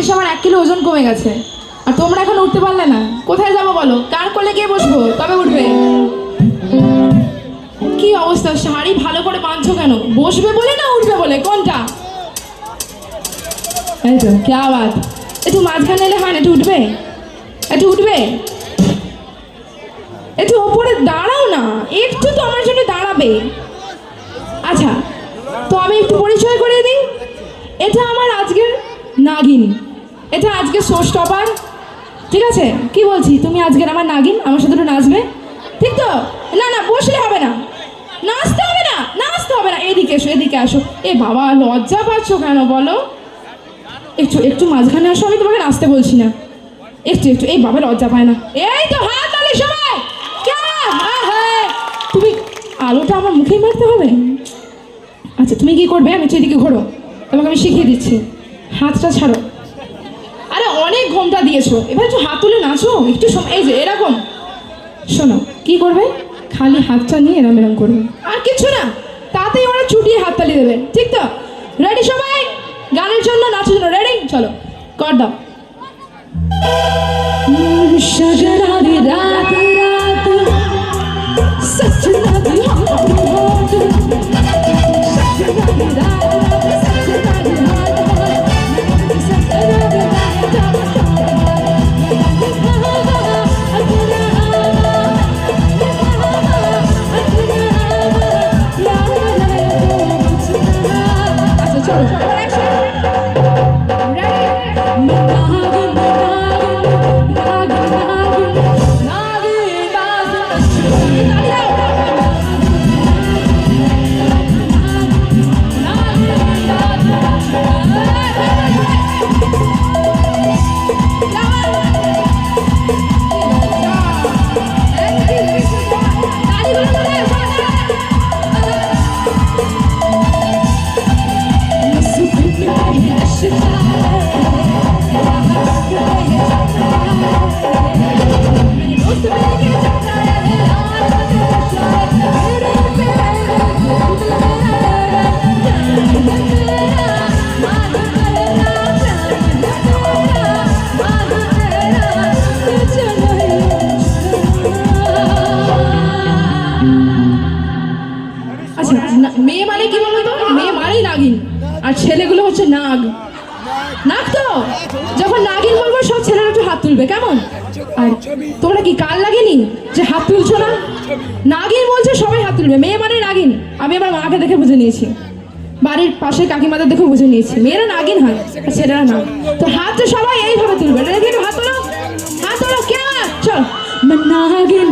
এসে আমার এক কিলো ওজন কমে গেছে। আর তোমরা এখন উঠতে পারলে না। কোথায় যাব বলো? কার কোলে গিয়ে বসবো? তবে উঠবে? কি অবস্থা? শাড়ি ভালো করে বাঁধছো কেন? বসবে বলে না উঠবে বলে? কোনটা? এই তো, কে আওয়াজ? একটু মাঝখানে এলে হয় না, একটু উঠবে? একটু উঠবে? একটু ওপরে দাঁড়াও না। একটু তো আমার জন্য দাঁড়াবে। আচ্ছা তো আমি একটু পরিচয় করে দিই। এটা আমার আজকের নাগিন। এটা আজকে শো স্টপার ঠিক আছে? কি বলছি? তুমি আজকের আমার নাগিন, আমার সাথে একটু নাচবে? ঠিক তো? না না, বসলে হবে না। নাচতে হবে না, নাচতে হবে না। এদিকে এসো, এদিকে আসো। এ বাবা, লজ্জা পাচ্ছ কেন বলো? একটু একটু মাঝখানে আসো, আমি তোমাকে নাচতে বলছি না। একটু একটু, এই বাবা লজ্জা পায় না। এই তো, হাত তালি সবাই। তুমি আলোটা আমার মুখেই মারতে হবে? আচ্ছা তুমি কি করবে? আমি এদিকে ঘোরো। তোমাকে আমি শিখিয়ে দিচ্ছি। হাতটা ছাড়ো। ঘোমটা দিয়েছ। এবার একটু হাত তুলে নাচো, একটু সময় এই যে, এরকম। শোনো, কি করবে? খালি হাতটা নিয়ে এরম এরম করবে। আর কিছু না, তাতেই ওরা চুটিয়ে হাত তালি দেবে, ঠিক তো? রেডি সবাই? গানের জন্য নাচের জন্য রেডি চলো, কর দাও। রাত রাত সচ আর তোমরা কি কাল লাগেনি যে হাত তুলছো না? নাগিন বলছে সবাই হাত তুলবে। মেয়ে মানে নাগিন। আমি আমার মাকে দেখে বুঝে নিয়েছি। বাড়ির পাশে কাকিমাদের দেখে বুঝে নিয়েছি। মেয়েরা নাগিন হয়, আর ছেলেরা না। তো হাতটা সবাই এইভাবে তুলবে। একটু হাত তোলো। হাত তোলো। চল। নাগিন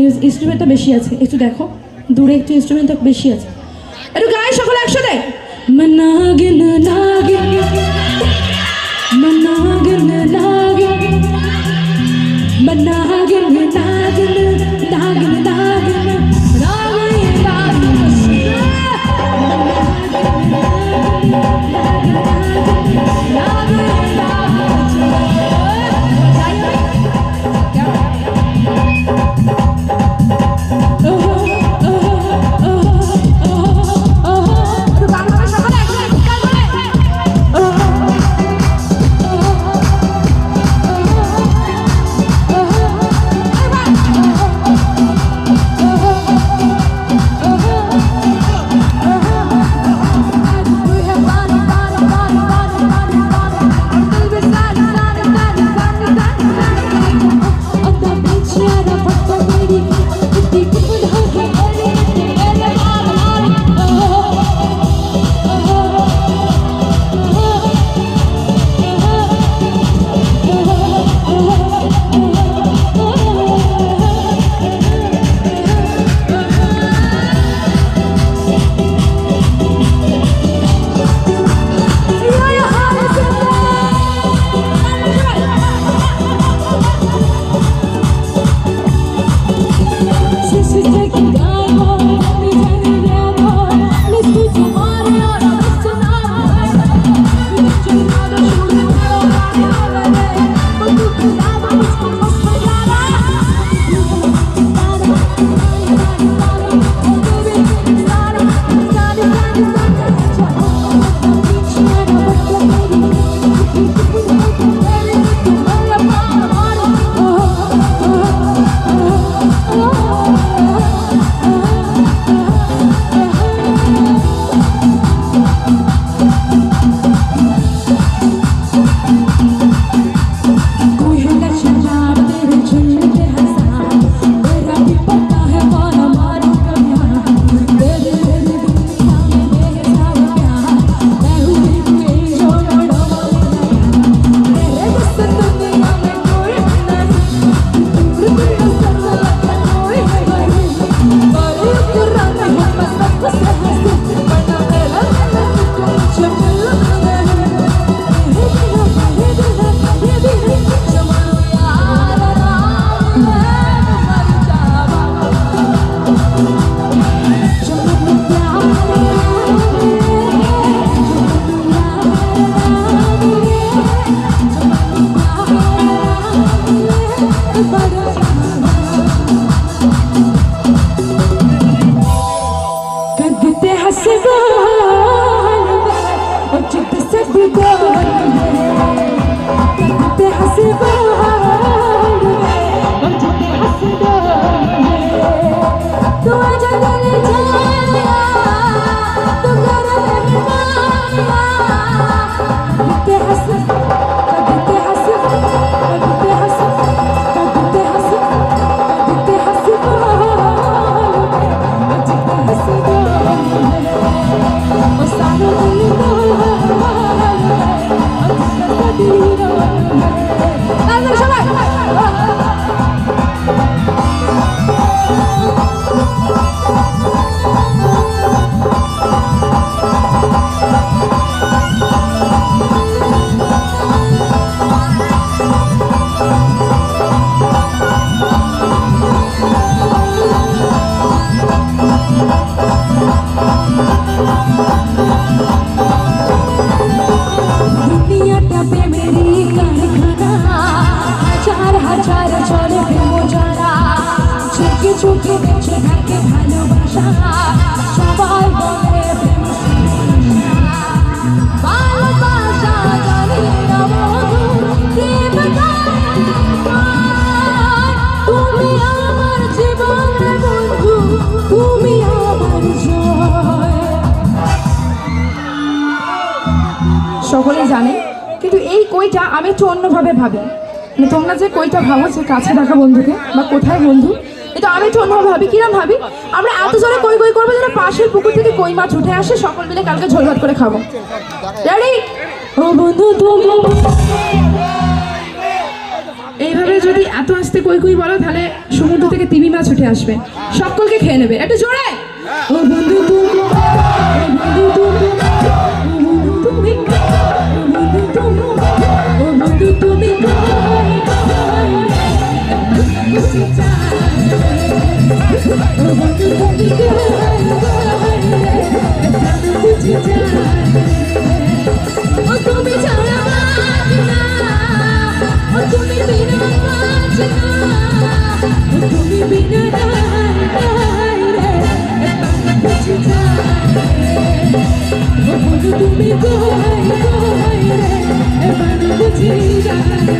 কম ইনস্ট্রুমেন্টটা বেশি আছে। একটু দেখো, দূরে একটু ইনস্ট্রুমেন্টটা বেশি আছে। একটু গায়ে সকলে একসাথে। মনাগিন নাগিন। মনাগিন নাগিন। জানে কিন্তু এই কইটা আমি একটু অন্যভাবে ভাবি। মানে তোমরা যে কইটা ভাবো যে কাছে থাকা বন্ধুকে বা কোথায় বন্ধু এটা আমি একটু অন্যভাবে ভাবি। কিরম ভাবি? আমরা এত জোরে কই কই করব যারা পাশের পুকুর থেকে কই মাছ উঠে আসে সকল মিলে কালকে ঝোল করে খাব। ও এইভাবে যদি এত আস্তে কই কই বলো তাহলে সমুদ্র থেকে তিমি মাছ উঠে আসবে। সকলকে খেয়ে নেবে। একটু জোরে! ও বন্ধু তুমি ও বন্ধু তুমি তুমি কোহাই কোহাই রে এবার বুঝি যায়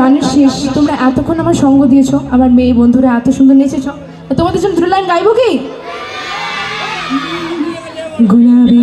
গানের শেষ। তোমরা এতক্ষণ আমার সঙ্গ দিয়েছ, আমার মেয়ে বন্ধুরা এত সুন্দর নেচেছ। তোমাদের জন্য দুটো লাইন গাইবো কি? গুলাবি